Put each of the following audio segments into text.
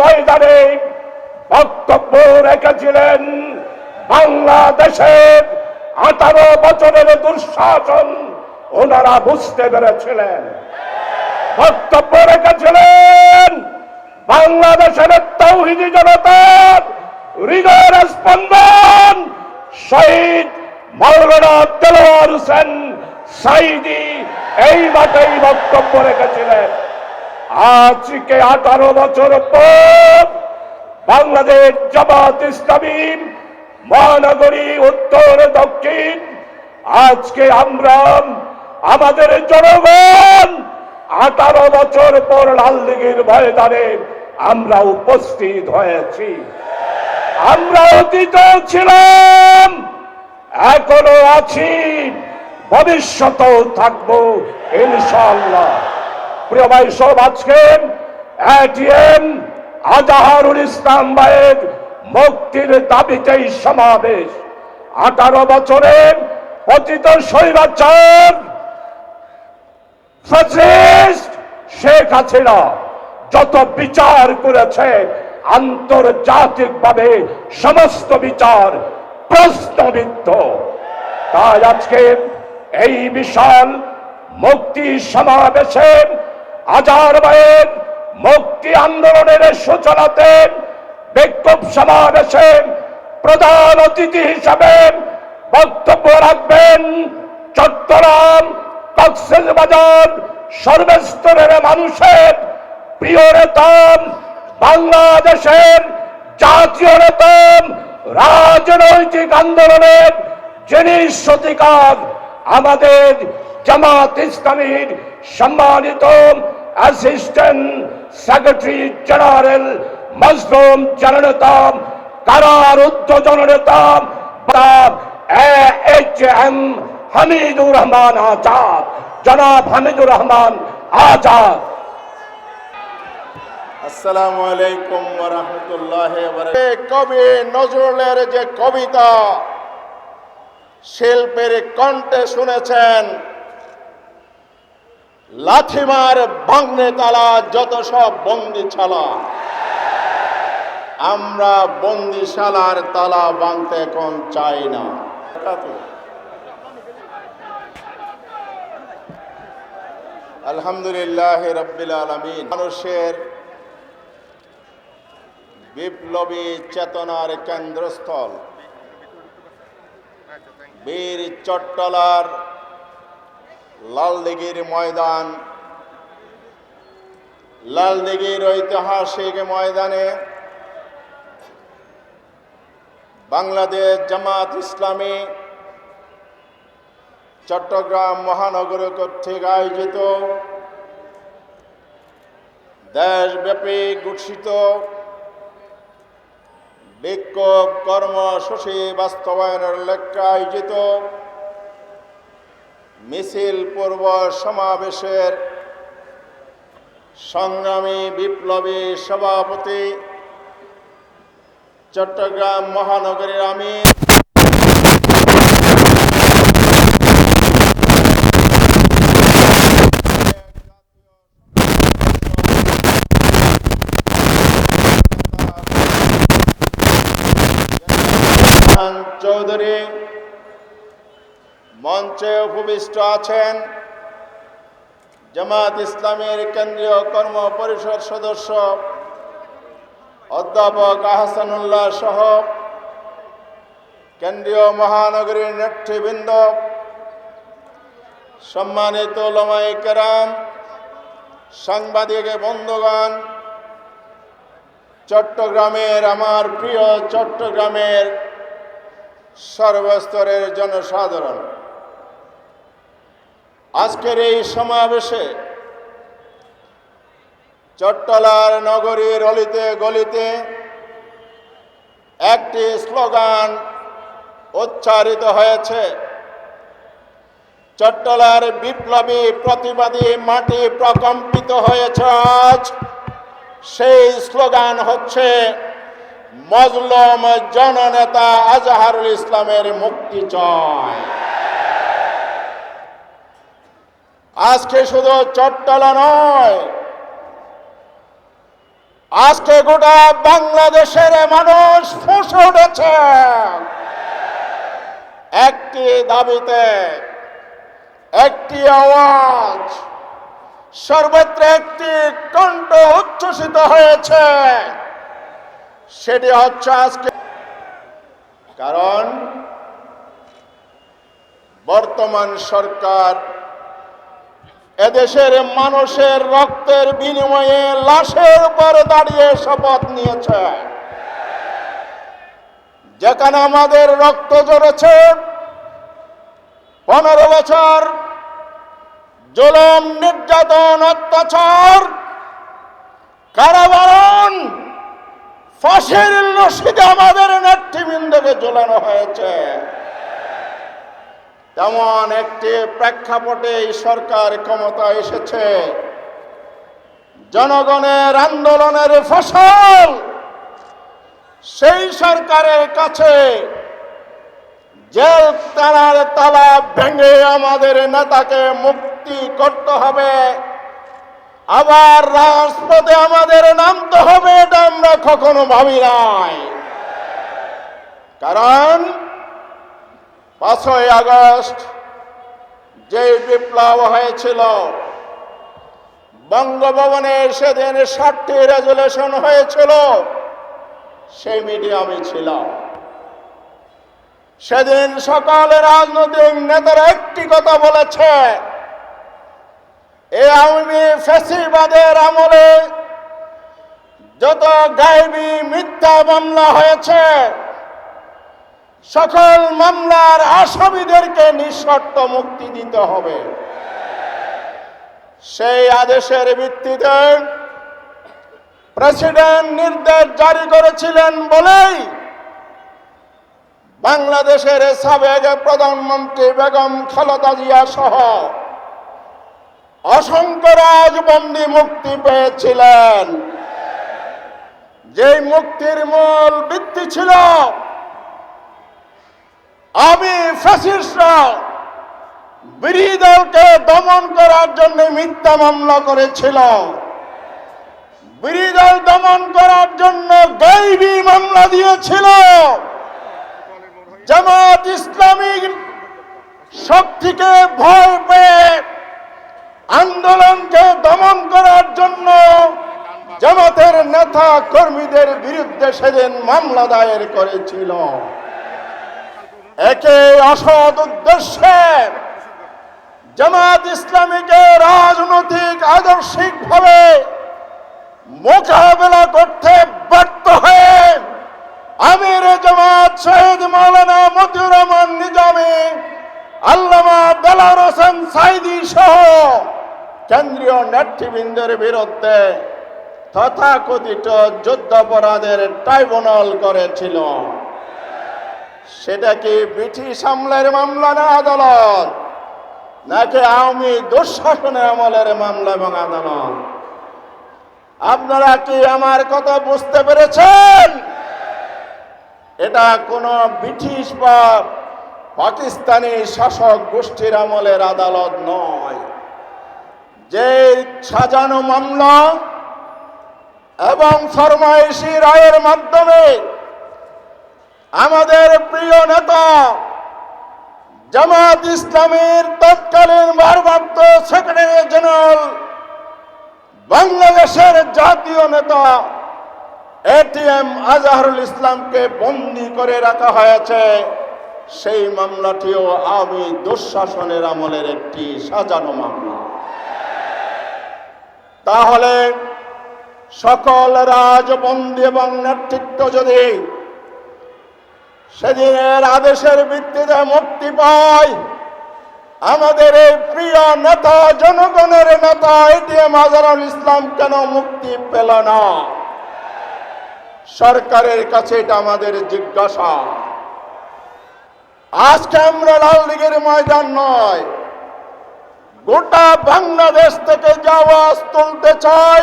ময়দানে বক্তব্য রেখেছিলেন বাংলাদেশের আঠারো বছরের দুঃশাসন, ওনারা বুঝতে পেরেছিলেন। বক্তব্য রেখেছিলেন বাংলাদেশের তৌহিদি জনতার হৃদয়ের স্পন্দন, শহীদ মাওলানা দেলোয়ার হোসেন সাইদি, এই মাঠেই বক্তব্য রেখেছিলেন। আজকে আঠারো বছর পর বাংলাদেশ জামাত ইসলামী মহানগরী উত্তর, দক্ষিণ। আজকে আমরা আমাদের জনগণ আঠারো বছর পর লালদিঘির ময়দানে আমরা উপস্থিত হয়েছি। আমরা অতীত ছিলাম, এখনও আছি, ভবিষ্যতেও থাকব ইনশাল্লাহ প্রিয় ভাই সব আজকে এটিএম আজাহারুল ইসলাম ভাইয়ের মুক্তির দাবিতেই সমাবেশ। আঠারো বছরের পতিত স্বৈরাচার শেখ হাসিনা যত বিচার করেছে, আন্তর্জাতিকভাবে সমস্ত বিচার প্রশ্নবিদ্ধ। তাই আজকে এই বিশাল মুক্তি সমাবেশে ভাইয়ের মুক্তি আন্দোলনের সূচনাতে বিক্ষোভ সমাবেশে প্রধান অতিথি হিসাবে বক্তব্য রাখবেন চট্টগ্রাম কক্সেস বাজার সর্বস্তরের মানুষের প্রিয় নেতাম বাংলাদেশের জাতীয় নেতাম রাজনৈতিক আন্দোলনের যিনি সতিকার আমাদের জামাত ইসলামীর সম্মানিত অ্যাসিস্ট্যান্ট সেক্রেটারি জেনারেল মজলুম জননেতা, কারার উদ্ধ জননেতা এইচ এম হামিদুর রহমান আজাদ। জনাব হামিদুর রহমান আজাদ। আসসালামু আলাইকুম রহমতুল্লাহ কবি নজরুলের যে কবিতা, শিল্পের কণ্ঠে শুনেছেন লাথিমার ভাঙনে তালা, যত সব বন্দিশালা। আমরা বন্দিশালার তালা ভাঙতে এখন চাই না। আলহামদুলিল্লাহ রব্বিল আলমিন। মানুষের বিপ্লবী চেতনার কেন্দ্রস্থল। বীর চট্টলার লালদিঘির ময়দান। লালদিঘির ঐতিহাসিক ময়দানে বাংলাদেশ জামাত ইসলামী চট্টগ্রাম মহানগর কর্তৃক আয়োজিত দেশব্যাপী ঘোষিত বিক্ষোভ কর্মসূচি বাস্তবায়নের লক্ষ্যে আয়োজিত মিছিল পূর্ব সমাবেশের সংগ্রামী বিপ্লবী সভাপতি চট্টগ্রাম মহানগরীর খান চৌধুরী মঞ্চে উপবিষ্ট আছেন জামাত ইসলামের কেন্দ্রীয় কর্ম পরিষদ সদস্য অধ্যাপক আহসানুল্লাহ সহ কেন্দ্রীয় মহানগরীর নেতৃবৃন্দ, সম্মানিত লমাই কেরাম, সাংবাদিক বন্ধুগণ, চট্টগ্রামের আমার প্রিয় চট্টগ্রামের সর্বস্তরের জনসাধারণ। আজকের এই সমাবেশে চট্টলার নগরীর অলিতে গলিতে একটি স্লোগান উচ্চারিত হয়েছে। চট্টলার বিপ্লবী প্রতিবাদী মাটি প্রকম্পিত হয়েছে আজ। সেই স্লোগান হচ্ছে, মজলুম জননেতা আজহারুল ইসলামের মুক্তি চায়। আজকে শুধু চট্টলা নয়, আজকে গোটা বাংলাদেশের মানুষ ফুসে উঠেছে। একটি দাবিতে, একটি আওয়াজ, সর্বত্র একটি কণ্ঠ উচ্ছ্বসিত হয়েছে। সেটি হচ্ছে আজকে, কারণ বর্তমান সরকার এদেশের মানুষের রক্তের বিনিময়ে লাশের উপর দাঁড়িয়ে শপথ নিয়েছে। যেখানে আমাদের রক্ত জড়েছে পনেরো বছর জুলুম, নির্যাতন, অত্যাচার, কারাবরণ, ফাঁসির রশিদে আমাদের নেতৃবৃন্দকে ঝোলানো হয়েছে। তেমন একটি প্রেক্ষাপটে সরকার ক্ষমতা এসেছে। জনগণের আন্দোলনের ফসল সেই সরকারের কাছে। জেল তালার তালা ভেঙে আমাদের নেতাকে মুক্তি করতে হবে। আবার রাজপথে আমাদের নামতে হবে এটা আমরা কখনো ভাবি নাই। কারণ পাঁচই আগস্ট যে বিপ্লব হয়েছিল, বঙ্গভবনে সেদিন ষাটটি রেজুলেশন হয়েছিল, সেই মিডিয়ামে ছিল সেদিন সকালে রাজনৈতিক নেতারা একটি কথা বলেছে এই আওয়ামী ফেসিবাদের আমলে যত গায়েবী মিথ্যা মামলা হয়েছে সকল মামলার আসামিদেরকে নিঃশর্ত মুক্তি দিতে হবে। সেই আদেশের ভিত্তিতে প্রেসিডেন্ট নির্দেশ জারি করেছিলেন বলেই বাংলাদেশের সাবেক প্রধানমন্ত্রী বেগম খালেদা জিয়া সহ অসংখ্য রাজবন্দী মুক্তি পেয়েছিলেন। যে মুক্তির মূল ভিত্তি ছিল আমি ফ্যাসিস্টরা বিরোধী দলকে দমন করার জন্য মিথ্যা মামলা করেছিল বিরোধী দল দমন করার জন্য গৈবী মামলা দিয়েছিল। জামাত ইসলামীর শক্তিকে ভয় পেয়ে আন্দোলনকে দমন করার জন্য জামাতের নেতা কর্মীদের বিরুদ্ধে সেদিন মামলা দায়ের করেছিল। একে অসৎ উদ্দেশ্যে জামাত ইসলামীকে রাজনৈতিক আদর্শিক ভাবে মোকাবেলা করতে ব্যর্থ হয়ে আমির জামাত শহীদ মাওলানা মতিউর রহমান নিজামী, আল্লামা বেলার হোসেন সাইদি সহ কেন্দ্রীয় নেতৃবৃন্দের বিরুদ্ধে তথাকথিত যুদ্ধাপরাধের ট্রাইব্যুনাল করেছিল। সেটা কি ব্রিটিশ আমলের মামলা না আদালত? নাকি আওয়ামী দুঃশাসনের আমলের মামলা এবং আদালত? আপনারা কি আমার কথা বুঝতে পেরেছেন? এটা কোনো ব্রিটিশ বা পাকিস্তানি শাসক গোষ্ঠীর আমলের আদালত নয়। যে সাজানো মামলা এবং ফরমাইশি রায়ের মাধ্যমে আমাদের প্রিয় নেতা, জামাত ইসলামের তৎকালীন ভারপ্রাপ্ত সেক্রেটারি জেনারেল, বাংলাদেশের জাতীয় নেতা এটিএম আজহারুল ইসলামকে বন্দি করে রাখা হয়েছে। সেই মামলাটিও আমি দুঃশাসনের আমলের একটি সাজানো মামলা। তাহলে সকল রাজবন্দী এবং নেতৃত্ব যদি সেদিনের আদেশের ভিত্তিতে মুক্তি পায় আমাদের এই প্রিয় নেতা, জনগণের নেতা, এটিএম আজহারুল ইসলাম কেন মুক্তি পেল না? সরকারের কাছে এটা আমাদের জিজ্ঞাসা। আজকে আমরা লাল লীগের ময়দান নয়, গোটা বাংলাদেশ থেকে যে আওয়াজ তুলতে চাই,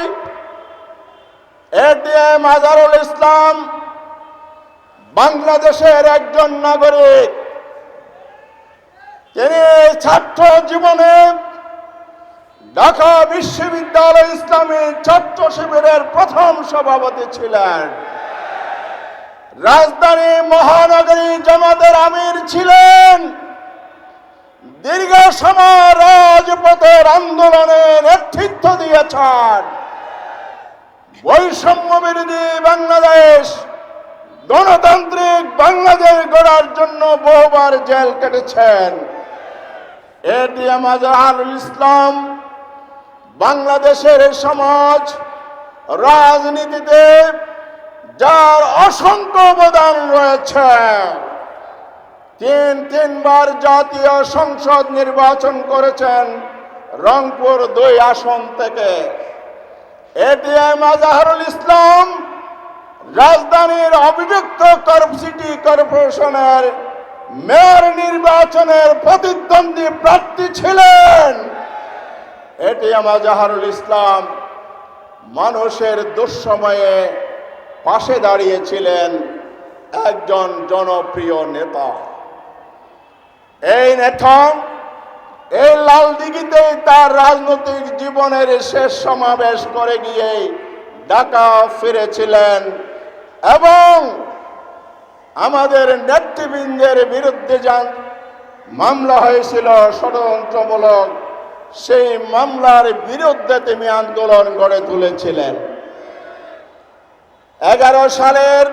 এটিএম আজহারুল ইসলাম বাংলাদেশের একজন নাগরিক, তিনি ছাত্র জীবনে ঢাকা বিশ্ববিদ্যালয় ইসলামী ছাত্র শিবিরের প্রথম সভাপতি ছিলেন। রাজধানী মহানগরী জামাতের আমির ছিলেন। দীর্ঘ সময় রাজপথের আন্দোলনে নেতৃত্ব দিয়েছেন। বৈষম্য বিরোধী বাংলাদেশ গণতান্ত্রিক বাংলাদেশ গড়ার জন্য বহুবার জেল কেটেছেন। এটিএম আজহারুল ইসলাম, বাংলাদেশের সমাজ, রাজনীতিতে যার অসংখ্য অবদান রয়েছে। তিন, তিনবার জাতীয় সংসদ নির্বাচন করেছেন রংপুর দুই আসন থেকে। এটিএম আজহারুল ইসলাম রাজধানীর অভিযুক্ত সিটি কর্পোরেশনের মেয়র নির্বাচনের প্রতিদ্বন্দ্বী প্রার্থী ছিলেন। এটি আমার জাহারুল ইসলাম। মানুষের দুঃসময়ে পাশে দাঁড়িয়েছিলেন একজন জনপ্রিয় নেতা। এই নেতা এই লাল দিঘিতেই তার রাজনৈতিক জীবনের শেষ সমাবেশ করে গিয়ে ঢাকা ফিরেছিলেন। এবং আমাদের নেতৃবৃন্দের বিরুদ্ধে যান মামলা হয়েছিল ষড়যন্ত্রমূলক, সেই মামলার বিরুদ্ধে তিনি আন্দোলন গড়ে তুলেছিলেন। এগারো সালের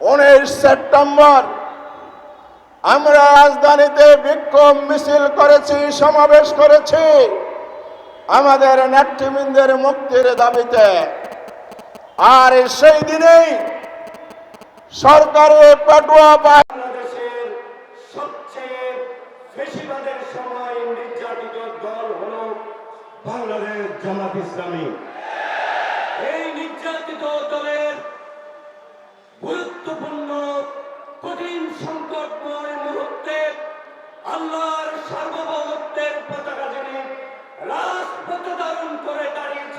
উনিশ সেপ্টেম্বর আমরা রাজধানীতে বিক্ষোভ মিছিল করেছি, সমাবেশ করেছি। আমাদের নেতৃবৃন্দের মুক্তির দাবিতে আর সেই দিনেই সরকারের পেটুয়া বাংলাদেশের সবচেয়ে বেশিরভাগের সময় নির্যাতিত দল হল বাংলাদেশ জামাত ইসলামী। এই নির্যাতিত দলের গুরুত্বপূর্ণ কঠিন সংকটময় মুহূর্তে আল্লাহর সার্বভৌমত্বের পতাকা যিনি রাজপথ ধারণ করে দাঁড়িয়েছিলেন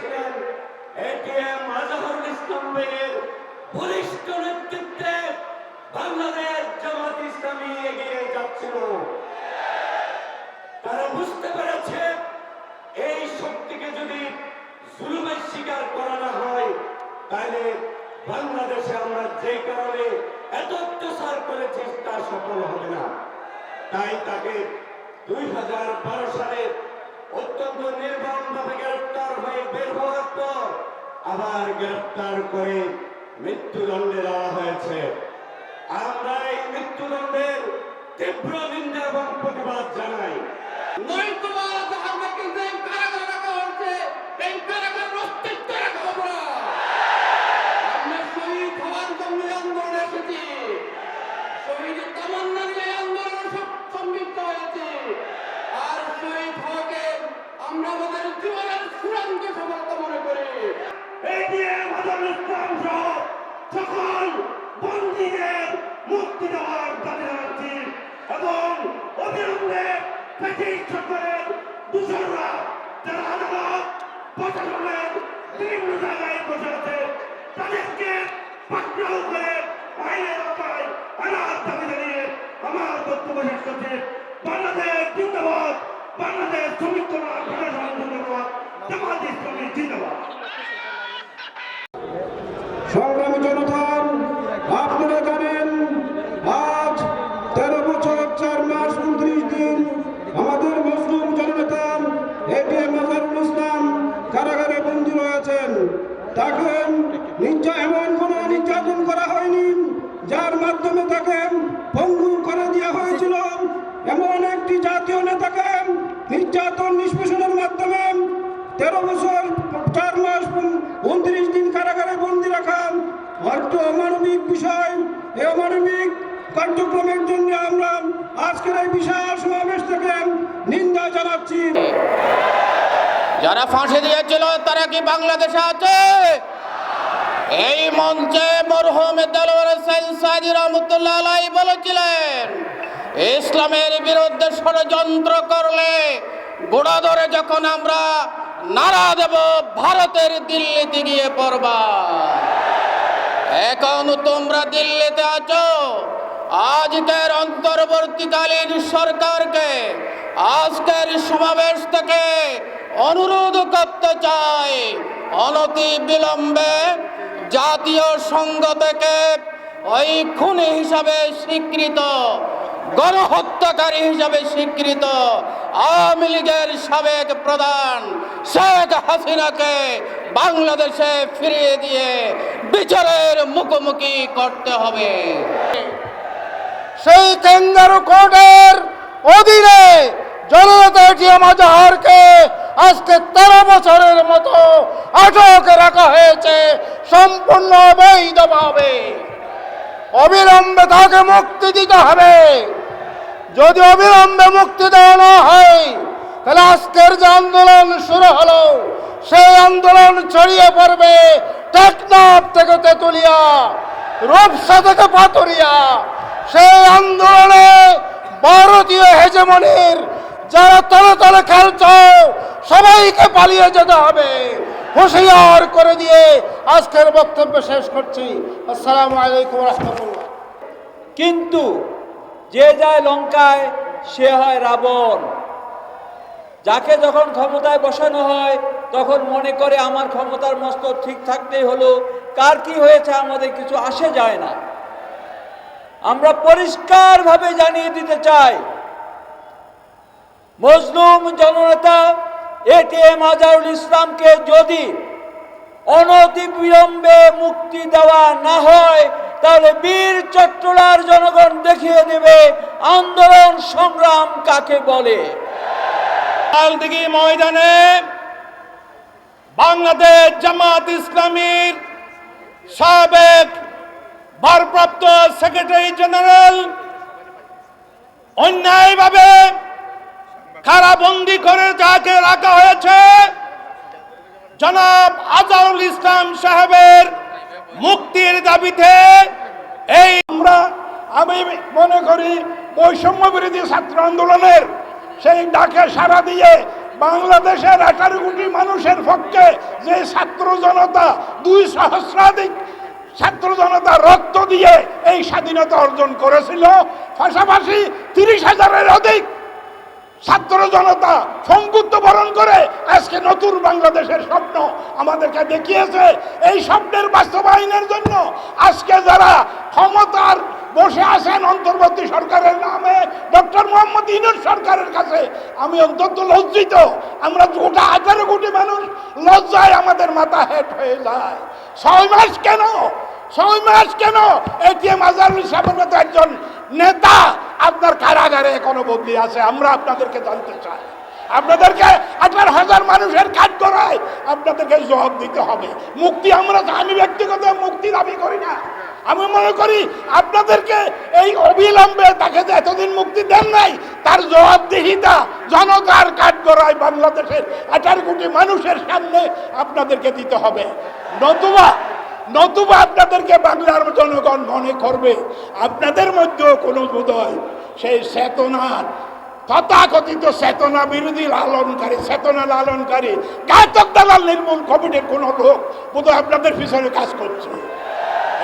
তাই তাকে দুই হাজার বারো সালে অত্যন্ত নির্মমভাবে গ্রেপ্তার হয়ে বের হওয়ার আবার গ্রেপ্তার করে মৃত্যুদণ্ডে দেওয়া হয়েছে। আমরা এই মৃত্যুদণ্ডের তীব্র নিন্দা এবং প্রতিবাদ জানাই। নৈতিকবাদ আমরা কিন্তু এই কারাগারে রাখা হয়েছে এই কারাগারের অস্তিত্ব রাখা হবে না আমরা শহীদ হওয়ার জন্য এই আন্দোলনে এসেছি শহীদ তামান্না নিয়ে এই আন্দোলন সম্মিলিত হয়েছে আর শহীদ হওয়াকে আমরা আমাদের জীবনের চূড়ান্ত সফলতা মনে করি এটিএম আজহারুল ইসলাম সহ সকল বন্দীদের মুক্তি দেওয়ার দাবি জানাচ্ছি এবং অবিলম্বে ব্রিটিশ সরকারের দূষণরা যারা আদালত প্রশাসনের বিভিন্ন জায়গায় বসে আছে তাদেরকে পাকড়াও করে আইনের আওতায় আনার দাবি জানিয়ে আমার বক্তব্য শেষ করছি বাংলাদেশ জিন্দাবাদ বাংলাদেশ শ্রমিক কল্যাণ ফেডারেশন জিন্দাবাদ জামাত ইসলামী জিন্দাবাদ সংগ্রামী জনতা আপনারা জানেন আজ তেরো বছর চার মাস উনত্রিশ দিন আমাদের মুসলিম জননেতা এটিএম আজহারুল ইসলাম কারাগারে বন্দী রয়েছেন তাকে নির্যা এমন কোনো নির্যাতন করা হয়নি যার মাধ্যমে তাকে পঙ্গু করে দেওয়া হয়েছিল এমন একটি জাতীয় নেতাকে নির্যাতন নিষ্পেষণের মাধ্যমে তেরো বছর, চার মাস, উনত্রিশ দিন কারাগারে বন্দি রাখা একটু অমানবিক বিষয়। এই অমানবিক কার্যক্রমের জন্য আমরা আজকের এই বিশাল সমাবেশ থেকে নিন্দা জানাচ্ছি। যারা ফাঁসি দিয়েছিল, তারা কি বাংলাদেশে আছে? এই মঞ্চে মরহুম বলেছিলেন, ইসলামের বিরুদ্ধে ষড়যন্ত্র করলে গোড়া ধরে যখন আমরা নারা দেব, ভারতের দিল্লিতে গিয়ে পড়বা। এখন তোমরা দিল্লিতে আছো, আজকের অন্তর্বর্তীকালীন সরকারকে, আজকের সমাবেশ থেকে অনুরোধ করতে চাই, অনতি বিলম্বে জাতীয় সংঘ থেকে ওই খুনি হিসাবে স্বীকৃত, গণহত্যাকারী হিসাবে স্বীকৃত আওয়ামী লীগের সাবেক প্রধান শেখ হাসিনাকে বাংলাদেশে ফিরিয়ে দিয়ে বিচারের মুখোমুখি করতে হবে। সেই ক্যাঙ্গারু কোর্টের অধীনে জনতা এটিএম আজহারকে আজকে তেরো বছরের মতো আটকে রাখা হয়েছে সম্পূর্ণ অবৈধভাবে। অবিলম্বে তাকে মুক্তি দিতে হবে। যদি অবিলম্বে মুক্তি দেওয়া না হয়, তাহলে আজকের যে আন্দোলন শুরু হলো, সেই আন্দোলন ছড়িয়ে পড়বে টেকনাফ থেকে তেতুলিয়া, রূপসা থেকে পাতুরিয়া সেই আন্দোলনে ভারতীয় হেজেমনির যারা তলে তলে খেলছো, সবাইকে পালিয়ে যেতে হবে। হুঁশিয়ার করে দিয়ে আজকের বক্তব্য শেষ করছি। আসসালামু আলাইকুম রহমতুল্লাহ। কিন্তু যে যায় লঙ্কায়, সে হয় রাবণ। যাকে যখন ক্ষমতায় বসানো হয়, তখন মনে করে আমার ক্ষমতার মস্ত ঠিক থাকতেই হলো। কার কি হয়েছে আমাদের কিছু আসে যায় না। আমরা পরিষ্কারভাবে জানিয়ে দিতে চাই, মজলুম জননেতা এটিএম আজারুল ইসলামকে যদি অনতি অনতিবিলম্বে মুক্তি দেওয়া না হয় তাহলে বীর চট্টলার জনগণ দেখিয়ে দেবে, আন্দোলন সংগ্রাম কাকে বলে? ময়দানে বাংলাদেশ জামাত ইসলামীর সাবেক ভারপ্রাপ্ত সেক্রেটারি জেনারেল অন্যায়ভাবে কারাবন্দি করে যাকে রাখা হয়েছে। জনাব আজারুল ইসলাম সাহেবের মুক্তির দাবিতে এই আমরা, আমি মনে করি বৈষম্য বিরোধী ছাত্র আন্দোলনের সেই ডাকে সাড়া দিয়ে বাংলাদেশের আঠারো কোটি মানুষের পক্ষে যে ছাত্র জনতা, দুই সহস্রাধিক ছাত্র জনতা রক্ত দিয়ে এই স্বাধীনতা অর্জন করেছিল, পাশাপাশি তিরিশ হাজারের অধিক ছাত্র জনতা সংকুত্ব বরণ করে আজকে নতুন বাংলাদেশের স্বপ্ন আমাদেরকে দেখিয়েছে। এই স্বপ্নের বাস্তবায়নের জন্য আজকে যারা ক্ষমতার বসে আছেন অন্তর্বর্তী সরকারের নামে, ডক্টর মোহাম্মদ ইনুর সরকারের কাছে আমি অন্তত লজ্জিত। আমরা গোটা আঠারো কোটি মানুষ লজ্জায় আমাদের মাথা হেট হয়ে যায়। ছয় মাস কেন? ছয় মাস কেন? এটিএম আজারুল সাহেবের মতো একজন নেতা আপনার কারাগারে এখনও বদলি আছে? আমরা আপনাদেরকে জানতে চাই। আপনাদেরকে আঠারো হাজার মানুষের কাজ করায় আপনাদেরকে জবাব দিতে হবে। মুক্তি আমরা আমি ব্যক্তিগত মুক্তি দাবি করি না। আমি মনে করি আপনাদেরকে এই অবিলম্বে তাকে যে এতদিন মুক্তি দেন নাই, তার জবাবদিহিতা জনতার করায় বাংলাদেশের আঠারো কোটি মানুষের সামনে আপনাদেরকে দিতে হবে। নতুবা নতুবা আপনাদেরকে বাংলার জনগণ মনে করবে, আপনাদের মধ্যেও কোনো বোধহয় সেই চেতনার তথাকথিত চেতনা বিরোধী লালনকারী, চেতনা লালনকারী কাতক দালাল নির্মূল কমিটির কোনো লোক বোধহয় আপনাদের পিছনে কাজ করছে।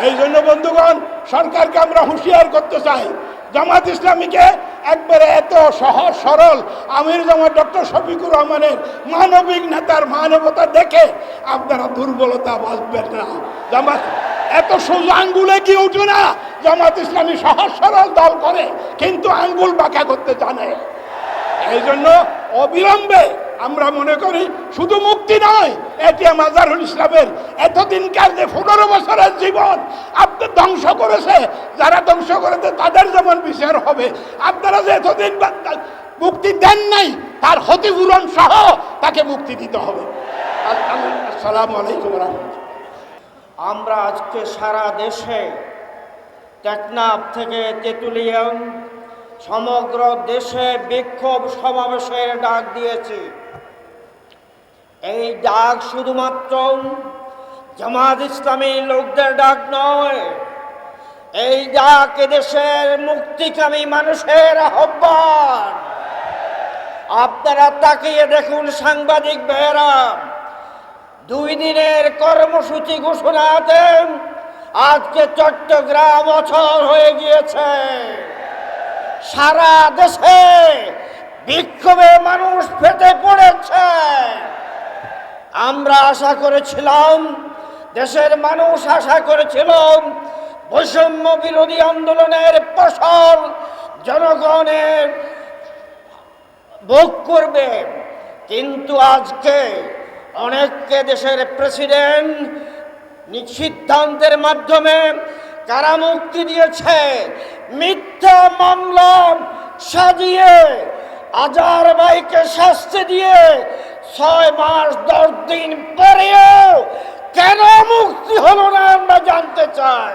এই জন্য বন্ধুগণ, সরকারকে আমরা হুঁশিয়ার করতে চাই। জামাত ইসলামীকে একবারে এত সহজ, সরল আমির জামা ডক্টর শফিকুর রহমানের মানবিক নেতার মানবতা দেখে আপনারা দুর্বলতা বাঁচবেন না। জামাত, এত সোজা আঙ্গুলে কি উঠে না? জামাত ইসলামী সহজ, সরল দল করে, কিন্তু আঙ্গুল বাঁকা করতে জানে। এই জন্য অবিলম্বে আমরা মনে করি শুধু মুক্তি নয়, এটি মাজারুল ইসলামের এতদিনকার যে পনেরো বছরের জীবন আপনি ধ্বংস করেছে। যারা ধ্বংস করেছে, তাদের যেমন বিচার হবে। আপনারা যে এতদিন মুক্তি দেন নাই, তার ক্ষতিপূরণ সহ তাকে মুক্তি দিতে হবে। আসসালামু আলাইকুম রহমতুল্লাহ। আমরা আজকে সারা দেশে টেকনাফ থেকে তেঁতুলিয়া সমগ্র দেশে বিক্ষোভ সমাবেশের ডাক দিয়েছি। এই ডাক শুধুমাত্র জামাত ইসলামী লোকদের ডাক নয়, এই ডাক দেশের মুক্তিকামী মানুষের আহ্বান। আপনারা তাকিয়ে দেখুন সাংবাদিক ভাইয়েরা, দুই দিনের কর্মসূচি ঘোষণাতে আজকে চট্টগ্রাম অচল হয়ে গিয়েছে। সারা দেশে বিক্ষোভে মানুষ ফেটে পড়েছে। আমরা আশা করেছিলাম, দেশের মানুষ আশা করেছিলাম, বৈষম্য বিরোধী আন্দোলনের ফসল জনগণের ভোগ করবে। কিন্তু আজকে অনেককে দেশের প্রেসিডেন্ট সিদ্ধান্তের মাধ্যমে কারামুক্তি দিয়েছে? মিথ্যা মামলা সাজিয়ে আজার ভাইকে শাস্তি দিয়ে ছয় মাস, দশ দিন পরেও কেন মুক্তি হলো না আমরা জানতে চাই?